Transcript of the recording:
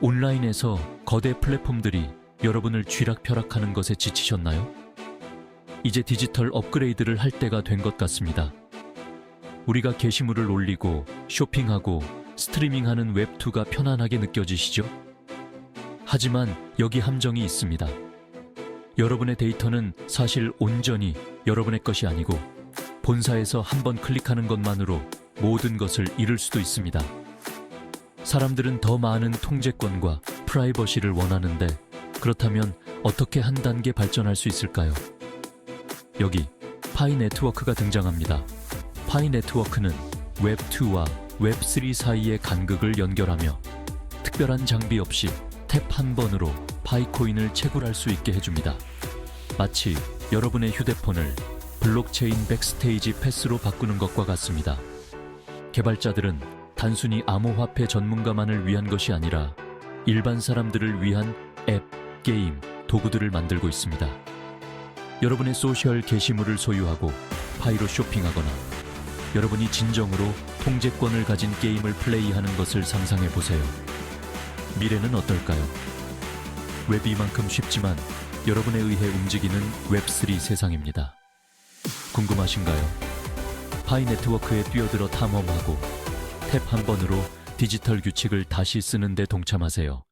온라인에서 거대 플랫폼들이 여러분을 쥐락펴락하는 것에 지치셨나요? 이제 디지털 업그레이드를 할 때가 된 것 같습니다. 우리가 게시물을 올리고 쇼핑하고 스트리밍하는 웹2가 편안하게 느껴지시죠? 하지만 여기 함정이 있습니다. 여러분의 데이터는 사실 온전히 여러분의 것이 아니고 본사에서 한 번 클릭하는 것만으로 모든 것을 잃을 수도 있습니다. 사람들은 더 많은 통제권과 프라이버시를 원하는데 그렇다면 어떻게 한 단계 발전할 수 있을까요? 여기 파이 네트워크가 등장합니다. 파이 네트워크는 웹2와 웹3 사이의 간극을 연결하며 특별한 장비 없이 탭 한 번으로 파이코인을 채굴할 수 있게 해줍니다. 마치 여러분의 휴대폰을 블록체인 백스테이지 패스로 바꾸는 것과 같습니다. 개발자들은 단순히 암호화폐 전문가만을 위한 것이 아니라 일반 사람들을 위한 앱, 게임, 도구들을 만들고 있습니다. 여러분의 소셜 게시물을 소유하고 파이로 쇼핑하거나 여러분이 진정으로 통제권을 가진 게임을 플레이하는 것을 상상해 보세요. 미래는 어떨까요? 웹이 만큼 쉽지만 여러분에 의해 움직이는 웹3 세상입니다. 궁금하신가요? 파이 네트워크에 뛰어들어 탐험하고 탭 한 번으로 디지털 규칙을 다시 쓰는 데 동참하세요.